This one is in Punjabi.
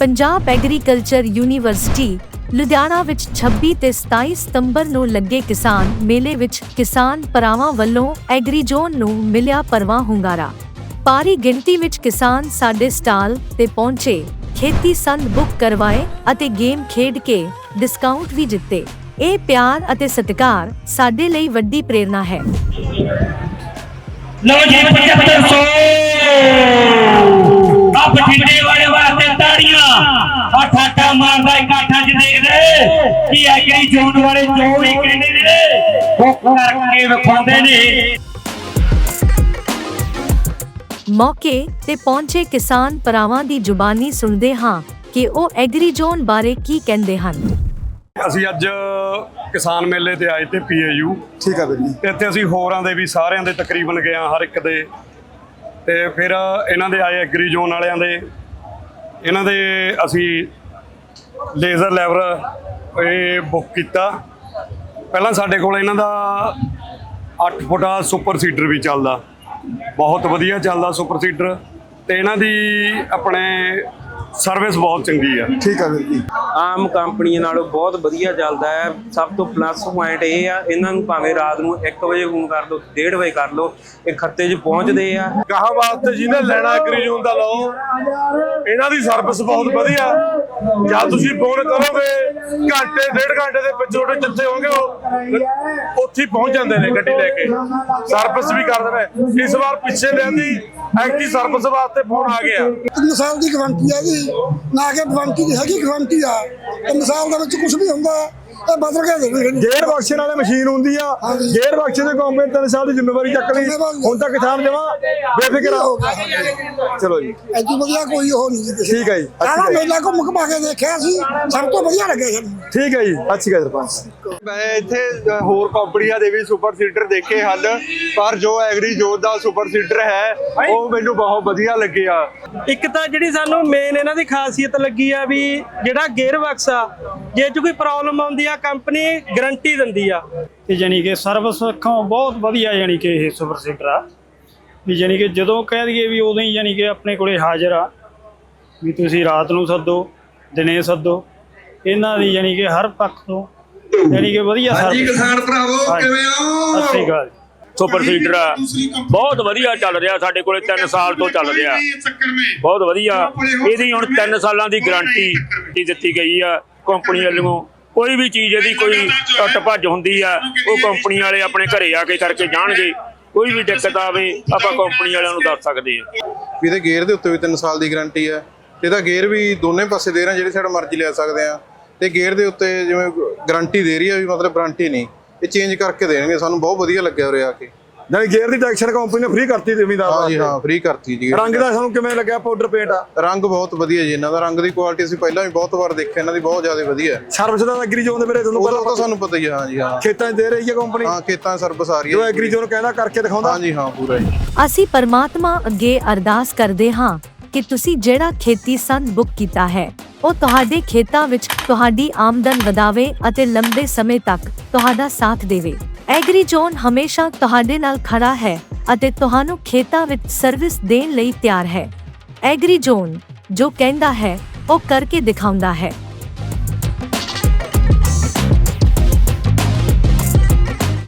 ਪੰਜਾਬ ਐਗਰੀਕਲਚਰ ਯੂਨੀਵਰਸਿਟੀ ਲੁਧਿਆਣਾ ਵਿੱਚ 26 ਤੇ 27 ਸਤੰਬਰ ਨੂੰ ਲੱਗੇ ਕਿਸਾਨ ਮੇਲੇ ਵਿੱਚ ਕਿਸਾਨ ਭਰਾਵਾਂ ਵੱਲੋਂ ਐਗਰੀਜ਼ੋਨ ਨੂੰ ਮਿਲਿਆ ਪਰਵਾ ਹੁੰਗਾਰਾ। ਭਾਰੀ ਗਿਣਤੀ ਵਿੱਚ ਕਿਸਾਨ ਸਾਡੇ ਸਟਾਲ ਤੇ ਪਹੁੰਚੇ, ਖੇਤੀ ਸੰਦ ਬੁੱਕ ਕਰਵਾਏ ਅਤੇ ਗੇਮ ਖੇਡ ਕੇ ਡਿਸਕਾਊਂਟ ਵੀ ਜਿੱਤੇ। ਇਹ ਪਿਆਰ ਅਤੇ ਸਤਿਕਾਰ ਸਾਡੇ ਲਈ ਵੱਡੀ ਪ੍ਰੇਰਣਾ ਹੈ। ਲਓ ਜੀ 7500 ਕੀ ਐਗਰੀ ਜ਼ੋਨ ਵਾਲੇ ਜੋ ਵੀ ਕਹਿੰਦੇ ਨੇ। ਉਹ ਕਰਕੇ ਵਿਖਾਉਂਦੇ ਨੇ। ਮੌਕੇ ਤੇ ਪਹੁੰਚੇ ਕਿਸਾਨ ਭਰਾਵਾਂ ਦੀ ਜ਼ੁਬਾਨੀ ਸੁਣਦੇ ਹਾਂ ਕਿ ਉਹ ਐਗਰੀਜ਼ੋਨ ਬਾਰੇ ਕੀ ਕਹਿੰਦੇ ਹਨ। ਅਸੀਂ ਅੱਜ ਕਿਸਾਨ ਮੇਲੇ ਤੇ ਆਏ ਤੇ ਪੀਏਯੂ। ਠੀਕ ਆ ਵੀਰ ਜੀ। ਤੇ ਇੱਥੇ ਅਸੀਂ ਹੋਰਾਂ ਦੇ ਵੀ ਸਾਰਿਆਂ ਦੇ ਤਕਰੀਬਨ ਗਏ ਹਾਂ ਹਰ ਇੱਕ ਦੇ। ਤੇ ਫਿਰ ਇਹਨਾਂ ਦੇ ਆਏ ਐਗਰੀ ਜ਼ੋਨ ਵਾਲਿਆਂ ਦੇ। ਇਹਨਾਂ ਦੇ ਅਸੀਂ ਲੇਜ਼ਰ ਲੈਵਰ ਇਹ ਬੁੱਕ ਕੀਤਾ। ਪਹਿਲਾਂ ਸਾਡੇ ਕੋਲ ਇਹਨਾਂ ਦਾ 8 ਫੁੱਟਾ ਸੁਪਰ ਸੀਡਰ ਵੀ ਚੱਲਦਾ। ਬਹੁਤ ਵਧੀਆ ਚੱਲਦਾ ਸੁਪਰ ਸੀਡਰ ਤੇ ਇਹਨਾਂ ਦੀ ਆਪਣੇ ਸਰਵਿਸ ਬਹੁਤ ਚੰਗੀ ਆ। ਠੀਕ ਆ ਵੀਰ ਜੀ। ਆਮ ਕੰਪਨੀਆਂ ਨਾਲੋਂ ਬਹੁਤ ਵਧੀਆ ਚੱਲਦਾ ਹੈ। ਸਭ ਤੋਂ ਪਲੱਸ ਪੁਆਇੰਟ ਇਹ ਆ ਇਹਨਾਂ ਨੂੰ ਭਾਵੇਂ ਰਾਤ ਨੂੰ 1 ਵਜੇ ਫੋਨ ਕਰ ਲਓ 1:30 ਵਜੇ ਕਰ ਲਓ ਇਹ ਖੱਤੇ 'ਚ ਪਹੁੰਚਦੇ ਆ। ਗਾਹਾਂ ਵਾਸਤੇ ਜਿਹਨੇ ਲੈਣਾ ਐਗਰੀਜ਼ੋਨ ਦਾ ਲਓ ਇਹਨਾਂ ਦੀ ਸਰਵਿਸ ਬਹੁਤ ਵਧੀਆ। ਜਦ ਤੁਸੀਂ ਫੋਨ ਕਰੋਗੇ ਘੰਟੇ, ਡੇਢ ਘੰਟੇ ਦੇ ਵਿੱਚ ਜਿੱਥੇ ਹੋਗੇ ਉਹ ਉੱਥੇ ਪਹੁੰਚ ਜਾਂਦੇ ਨੇ ਗੱਡੀ ਲੈ ਕੇ। ਸਰਵਿਸ ਵੀ ਕਰਦੇ ਨੇ। ਇਸ ਵਾਰ ਪਿੱਛੇ ਲਿਆਂਦੀ ਐਕਟੀ ਸਰਵਿਸ ਵਾਸਤੇ ਫੋਨ ਆ ਗਿਆ। ਤਿੰਨ ਦੀ ਗਾਰੰਟੀ ਹੈ ਜੀ। ਨਾ ਕਿ ਵਾਰੰਟੀ ਦੀ ਹੈਗੀ, ਗਾਰੰਟੀ ਆ। ਤਿੰਨ ਦੇ ਵਿੱਚ ਕੁਝ ਵੀ ਹੁੰਦਾ। ਇਹ ਬਦਲ ਕੇ ਦੇਣਗੇ ਗੇਅਰ ਬਕਸੇ ਵਾਲੇ ਮਸ਼ੀਨ ਹੁੰਦੀ ਆ। ਗੇਅਰ ਬਕਸੇ ਦੇ ਕੰਪਨੀ ਤਿੰਨ ਸਾਲ ਦੀ ਜ਼ਿੰਮੇਵਾਰੀ ਚੱਕ ਲਈ। ਹੁਣ ਤੱਕ ਕਿਸਾਨ ਜਮਾ ਬੇਫਿਕਰ ਹੋ ਚਲੋ ਜੀ। ਐਡੀ ਵਧੀਆ ਕੋਈ ਉਹ ਨਹੀਂ ਠੀਕ ਹੈ ਜੀ, ਗੱਲ। ਮੇਲਾ ਘੁੰਮ ਘੁਮਾ ਕੇ ਦੇਖਿਆ ਸੀ ਸਭ ਤੋਂ ਵਧੀਆ ਲੱਗਿਆ ਠੀਕ ਹੈ ਜੀ ਅੱਛੀ ਗੱਲ ਸਰਪੰਚ ਮੈਂ ਇੱਥੇ ਹੋਰ ਕੰਪਨੀਆਂ ਦੇ ਵੀ ਸੁਪਰ ਸੀਡਰ ਦੇਖੇ ਹਨ ਪਰ ਜੋ ਐਗਰੀ ਜੋਤ ਦਾ ਸੁਪਰ ਸੀਡਰ ਹੈ ਉਹ ਮੈਨੂੰ ਬਹੁਤ ਵਧੀਆ ਲੱਗਿਆ ਇੱਕ ਤਾਂ ਜਿਹੜੀ ਸਾਨੂੰ ਮੇਨ ਇਹਨਾਂ ਦੀ ਖਾਸੀਅਤ ਲੱਗੀ ਆ ਵੀ ਜਿਹੜਾ ਗੇਅਰ ਬਕਸ ਆ ਜੇ ਚ ਕੋਈ ਪ੍ਰੋਬਲਮ ਆਉਂਦੀ ਆ ਕੰਪਨੀ ਗਾਰੰਟੀ ਦਿੰਦੀ ਆ। ਤੇ ਜਾਣੀ ਕਿ ਸਰਵਿਸ ਅੱਖੋਂ ਬਹੁਤ ਵਧੀਆ ਜਾਣੀ ਕਿ ਇਹ ਸੁਪਰ ਸੀਡਰ ਆ। ਵੀ ਜਾਣੀ ਕਿ ਜਦੋਂ ਕਹਿ ਦਈਏ ਵੀ ਉਦੋਂ ਹੀ ਜਾਣੀ ਕਿ ਆਪਣੇ ਕੋਲੇ ਹਾਜ਼ਰ ਆ ਵੀ ਤੁਸੀਂ ਰਾਤ ਨੂੰ ਸੱਦੋ ਦਿਨੇ ਸੱਦੋ ਇਹਨਾਂ ਦੀ ਜਾਣੀ ਕਿ ਹਰ ਪੱਖ ਤੋਂ ਜਾਣੀ ਕਿ ਵਧੀਆ ਸਰਵਿਸ ਕਿਸਾਨ ਭਰਾਵੋ ਕਿਵੇਂ ਹੋ? ਸਤਿ ਸ਼੍ਰੀ ਅਕਾਲ। ਸੁਪਰ ਸੀਡਰ ਆ। ਬਹੁਤ ਵਧੀਆ ਚੱਲ ਰਿਹਾ ਸਾਡੇ ਕੋਲੇ 3 ਸਾਲ ਤੋਂ ਚੱਲ ਰਿਹਾ। ਬਹੁਤ ਵਧੀਆ। ਇਹਦੀ ਹੁਣ 3 ਸਾਲਾਂ ਦੀ ਗਾਰੰਟੀ ਦਿੱਤੀ ਗਈ ਆ ਕੰਪਨੀ ਵੱਲੋਂ। ਕੋਈ ਵੀ ਚੀਜ਼ ਇਹਦੀ ਕੋਈ ਟੁੱਟ ਭੱਜ ਹੁੰਦੀ ਆ ਉਹ ਕੰਪਨੀ ਵਾਲੇ ਆਪਣੇ ਘਰੇ ਆ ਕੇ ਕਰਕੇ ਜਾਣਗੇ। ਕੋਈ ਵੀ ਦਿੱਕਤ ਆਵੇ ਆਪਾਂ ਕੰਪਨੀ ਵਾਲਿਆਂ ਨੂੰ ਦੱਸ ਸਕਦੇ ਆ ਵੀ ਇਹਦੇ ਗੇਅਰ ਦੇ ਉੱਤੇ ਵੀ 3 ਸਾਲ ਦੀ ਗਾਰੰਟੀ ਹੈ। ਤੇ ਇਹਦਾ ਗੇਅਰ ਵੀ ਦੋਨੇ ਪਾਸੇ ਦੇ ਰਹੇ ਜਿਹੜੇ ਸਾਡਾ ਮਰਜ਼ੀ ਲੈ ਸਕਦੇ ਆ। ਤੇ ਗੇਅਰ ਦੇ ਉੱਤੇ ਜਿਵੇਂ ਗਾਰੰਟੀ ਦੇ ਰਹੀ ਆ ਵੀ ਮਤਲਬ ਵਾਰੰਟੀ ਨਹੀਂ। ਇਹ ਚੇਂਜ ਕਰਕੇ ਦੇਣਗੇ ਸਾਨੂੰ ਬਹੁਤ ਵਧੀਆ ਲੱਗਿਆ ਉਰੇ ਆ ਕੇ। ਜਾਨੀ ਗੇਅਰ ਦੀ ਟੈਕਸ਼ਨ ਕੰਪਨੀ ਨੇ ਫ੍ਰੀ ਕਰਤੀ ਜ਼ਿਮੀਦਾਰ ਹਾਂ ਜੀ ਹਾਂ ਫ੍ਰੀ ਕਰਤੀ ਜੀ। ਰੰਗ ਦਾ ਸਾਨੂੰ ਕਿਵੇਂ ਲੱਗਿਆ ਪਾਊਡਰ ਪੇਂਟ ਆ? ਰੰਗ ਬਹੁਤ ਵਧੀਆ ਜੀ ਇਹਨਾਂ ਦਾ ਰੰਗ ਦੀ ਕੁਆਲਿਟੀ ਅਸੀਂ ਪਹਿਲਾਂ ਵੀ ਬਹੁਤ ਵਾਰ ਦੇਖਿਆ ਇਹਨਾਂ ਦੀ ਬਹੁਤ ਜ਼ਿਆਦਾ ਵਧੀਆ ਹੈ। ਸਰਵਿਸ ਦਾ ਐਗਰੀ ਜ਼ੋਨ ਦੇ ਬਾਰੇ ਤੁਹਾਨੂੰ ਪਤਾ ਤਾਂ ਸਾਨੂੰ ਪਤਾ ਹੀ ਹਾਂ ਜੀ ਹਾਂ। ਖੇਤਾਂ 'ਚ ਦੇ ਰਹੀ ਹੈ ਕੰਪਨੀ ਹਾਂ ਖੇਤਾਂ 'ਚ ਸਰਵਿਸ ਆ ਰਹੀ ਜੋ ਹੈ ਐਗਰੀ ਜ਼ੋਨ ਕਹਿੰਦਾ ਕਰਕੇ ਦਿਖਾਉਂਦਾ? ਹਾਂ ਜੀ ਹਾਂ ਪੂਰਾ ਜੀ ਅਸੀਂ ਪਰਮਾਤਮਾ ਅੱਗੇ ਅਰਦਾਸ ਕਰਦੇ ਹਾਂ ਕਿ ਤੁਸੀਂ ਜਿਹੜਾ ਖੇਤੀ ਸੰਦ ਬੁੱਕ ਕੀਤਾ ਹੈ ਉਹ ਤੁਹਾਡੇ ਖੇਤਾਂ ਵਿੱਚ ਤੁਹਾਡੀ ਆਮਦਨ ਵਧਾਵੇ ਅਤੇ ਲੰਬੇ ਸਮੇਂ ਤੱਕ ਤੁਹਾਡਾ ਸਾਥ ਦੇਵੇ। ਐਗਰੀ ਐਗਰੀਜ਼ੋਨ ਹਮੇਸ਼ਾ ਤੁਹਾਡੇ ਨਾਲ ਖੜਾ ਹੈ ਅਤੇ ਤੁਹਾਨੂੰ ਖੇਤਾਂ ਵਿੱਚ ਸਰਵਿਸ ਦੇਣ ਲਈ ਤਿਆਰ ਹੈ। ਐਗਰੀ ਜੋਨ ਜੋ ਕਹਿੰਦਾ ਹੈ, ਉਹ ਕਰਕੇ ਦਿਖਾਉਂਦਾ ਹੈ।